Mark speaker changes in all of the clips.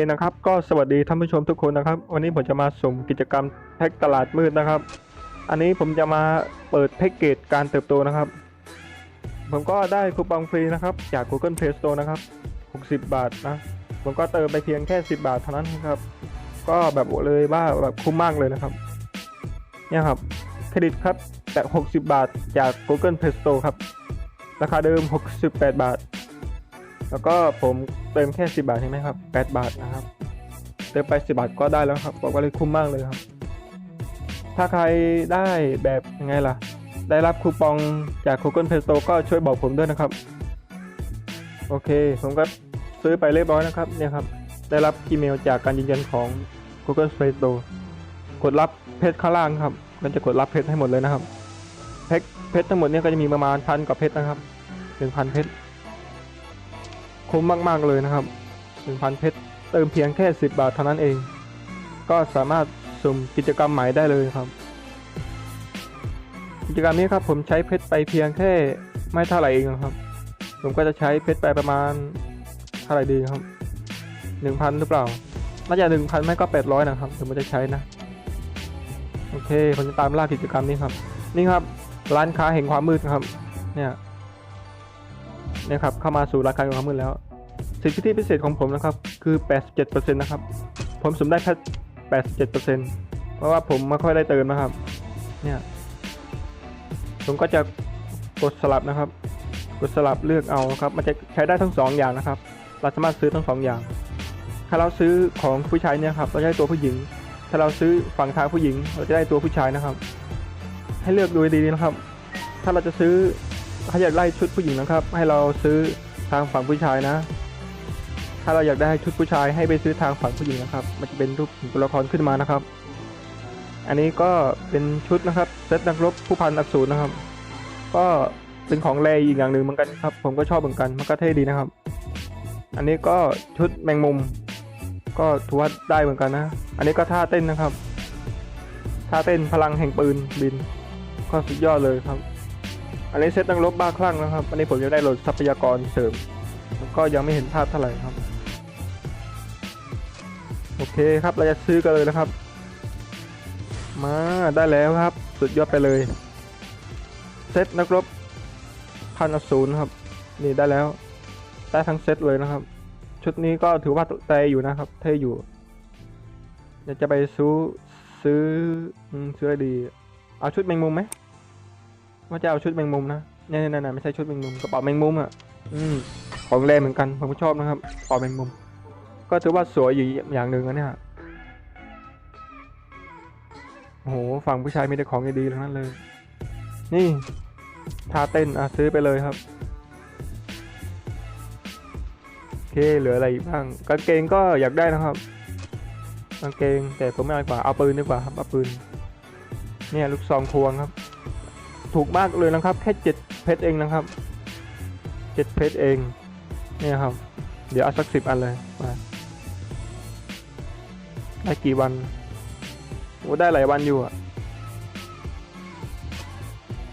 Speaker 1: เคนะครับก็สวัสดีท่านผู้ชมทุกคนนะครับ วันนี้ผมจะมาสุ่มกิจกรรมแพ็กตลาดมืดนะครับ อันนี้ผมจะมาเปิดแพ็กเกจการเติบโตนะครับ ผมก็ได้คูปองฟรีนะครับ จาก Google Play Store นะครับ 60 บาทนะผมก็เติมไปเพียงแค่ 10 บาทเท่านั้นครับ ก็แบบเลยว่าแบบคุ้มมากเลยนะครับเนี่ยครับเครดิตครับแต่ 60 บาทจาก Google Play Store ครับราคาเดิม 68 บาท แล้วก็ผมเติมแค่10บาทใช่ไหมครับ8บาทนะครับ เติมไป 10 บาทก็ได้แล้วครับบอกว่าเลยคุ้มมากเลยครับ ถ้าใครได้แบบยังไงล่ะ ได้รับคูปองจาก Google Play Store ก็ช่วยบอกผมด้วยนะครับ โอเค ผมก็ซื้อไปเรียบร้อยนะครับเนี่ยครับ ได้รับอีเมลจากการยืนยันของ Google Play Store กดรับเพชรข้างล่างครับ มันจะกดรับเพชรให้หมดเลยนะครับเพชรเพชรทั้งหมดเนี่ยก็จะมีประมาณพันกว่าเพชรนะครับหนึ่งพันเพชร คุ้มมากๆเลยนะครับ 1,000 เพชรเติมเพียงแค่ 10 บาทเท่านั้นเอง ก็สามารถสุ่มกิจกรรมใหม่ได้เลยครับ กิจกรรมนี้ครับผมใช้เพชรไปเพียงแค่ไม่เท่าไหร่เองครับ ผมก็จะใช้เพชรไปประมาณเท่าไหร่ดีครับ 1,000 หรือเปล่า น่าจะ 1,000 ไม่ก็ 800 นะครับผมจะใช้นะ โอเคผมจะตามล่ากิจกรรมนี้ครับ นี่ครับร้านค้าแห่งความมืดครับ เนี่ย นี่ยครับเข้ามาสู่ราคาของความมืดแล้ว สิทธิพิเศษของผมนะครับคือ 87%นะครับผมสุ่มได้แค่87%เพราะว่าผมไม่ค่อยได้เติมนะครับเนี่ยผมก็จะกดสลับนะครับ กดสลับเลือกเอาครับมันจะใช้ได้ทั้งสองอย่างนะครับ เราสามารถซื้อทั้งสองอย่าง ถ้าเราซื้อของผู้ชายเนี่ยครับเราจะได้ตัวผู้หญิง ถ้าเราซื้อฝั่งทางผู้หญิง เราจะได้ตัวผู้ชายนะครับ ให้เลือกดูดีๆนะครับ ถ้าเราจะซื้อ ถ้าอยากได้ชุดผู้หญิงนะครับ ให้เราซื้อทางฝั่งผู้ชายนะ ถ้าเราอยากได้ชุดผู้ชายให้ไปซื้อทางฝั่งผู้หญิงนะครับ มันจะเป็นรูปตัวละครขึ้นมานะครับ อันนี้ก็เป็นชุดนะครับเซตนักรบผู้พันอักสูรนะครับ ก็เป็นของแรอีกอย่างหนึ่งเหมือนกันครับ ผมก็ชอบเหมือนกันมันก็เท่ดีนะครับ อันนี้ก็ชุดแมงมุม ก็ถือว่าได้เหมือนกันนะ อันนี้ก็ท่าเต้นนะครับท่าเต้นพลังแห่งปืนบิน ก็สุดยอดเลยครับ อันนี้เซตนักรบบ้าคลั่งนะครับ อันนี้ผมจะได้โหลดทรัพยากรเสริม ก็ยังไม่เห็นภาพเท่าไหร่ครับ โอเคครับ เราจะซื้อกันเลยนะครับ มาได้แล้วครับ สุดยอดไปเลย เซตนักรบพันอสูรครับ นี่ได้แล้ว ได้ทั้งเซตเลยนะครับ ชุดนี้ก็ถือว่าเตยอยู่นะครับ เท่อยู่อยากจะไปซื้อซื้อซื้ออะไรดี เอาชุดแมงมุมไหม ว่าจะเอาชุดแมงมุมนะเนี่ยๆไม่ใช่ชุดแมงมุมกระเป๋าแมงมุมอะ อืมของแรงเหมือนกันผมก็ชอบนะครับกระเป๋าแมงมุม ก็ถือว่าสวยอยู่อย่างหนึ่งนะเนี่ยโอ้โหฝั่งผู้ชายมีแต่ของดีๆทั้งนั้นเลย นี่ท่าเต้นอะซื้อไปเลยครับโอเคเหลืออะไรอีกบ้างกางเกงก็อยากได้นะครับกางเกงแต่ผมไม่เอาดีกว่าเอาปืนดีกว่าครับเอาปืนเนี่ยลูกซองควงครับ ถูกมากเลยนะครับ แค่เจ็ดเพชรเองนะครับเจ็ดเพชรเองเนี่ยครับ เดี๋ยวเอาสักสิบอันเลยมาได้กี่วันโอ้ได้หลายวันอยู่อะ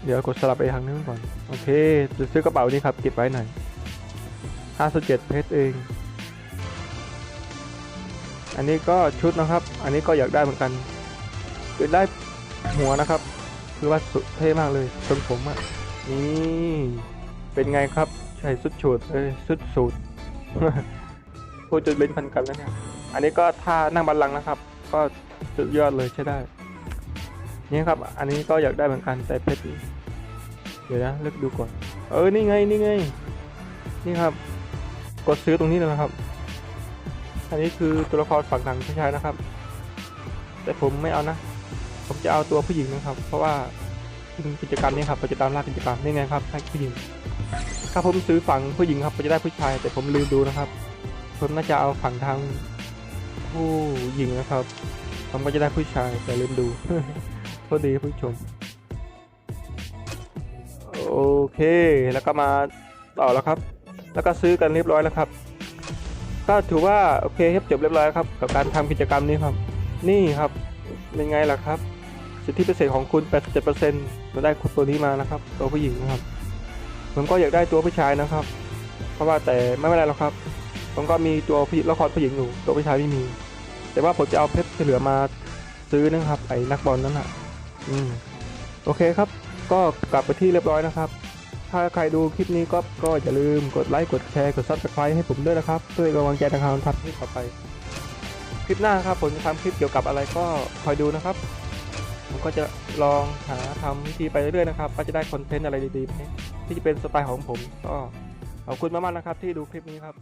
Speaker 1: เดี๋ยวกดสลับไปทางนู้ก่อน โอเค จะซื้อกระเป๋านี้ครับ เก็บไว้หน่อยห้าสิบเจ็ดเพชรเอง อันนี้ก็ชุดนะครับ อันนี้ก็อยากได้เหมือนกันคือได้หัวนะครับ คือว่าสุดเท่มากเลยทรงผมอะนี่เป็นไงครับใช่สุดฉูดเอ้ยสุดสูตรพูดจนเล่นพันกันแล้วเนี่ยอันนี้ก็ท่านั่งบัลลังก์นะครับ ก็สุดยอดเลยใช่ได้นี่ครับ อันนี้ก็อยากได้เหมือนกันแต่เพชรเดี๋ยวนะเลือกดูก่อน เออ นี่ไง นี่ไง นี่ครับ กดซื้อตรงนี้เลยนะครับ อันนี้คือตัวละครฝั่งทางผู้ชายนะครับ แต่ผมไม่เอานะ ผมจะเอาตัวผู้หญิงนะครับ เพราะว่ากิจกรรมนี้ครับเราจะตามล่ากิจกรรมนี่ไงครับให้ผู้หญิง ถ้าผมซื้อฝั่งผู้หญิงครับผมจะได้ผู้ชาย แต่ผมลืมดูนะครับ ผมน่าจะเอาฝั่งทางผู้หญิงนะครับ ผมก็จะได้ผู้ชายแต่ลืมดูโทษดีผู้ชม โอเคแล้วก็มาต่อแล้วครับ แล้วก็ซื้อกันเรียบร้อยแล้วครับก็ถือว่าโอเคครับจบเรียบร้อยแล้วครับ กับการทำกิจกรรมนี้ครับ นี่ครับเป็นไงล่ะครับ สิทธิพิเศษของคุณ 87%เราได้คนตัวนี้มานะครับ ตัวผู้หญิงนะครับ ผมก็อยากได้ตัวผู้ชายนะครับ เพราะว่าแต่ไม่เป็นไรหรอกครับ ผมก็มีตัวพี่ละครผู้หญิงอยู่ตัวผู้ชายไม่มี แต่ว่าผมจะเอาเพชรที่เหลือมาซื้อนะครับ ไอ้นักบอลนั้นอะอืมโอเคครับ ก็กลับไปที่เรียบร้อยนะครับ ถ้าใครดูคลิปนี้ก็ก็อย่าลืมกดไลค์กดแชร์กดซับสไครต์ให้ผมด้วยนะครับเพื่อกำลังใจในการทำคลิปต่อไป คลิปหน้าครับผมจะทำคลิปเกี่ยวกับอะไรก็คอยดูนะครับ ผมก็จะลองหาทำวิธีไปเรื่อยๆนะครับ ก็จะได้คอนเทนต์อะไรดีๆที่จะเป็นสไตล์ของผม ก็ขอบคุณมากๆนะครับที่ดูคลิปนี้ครับ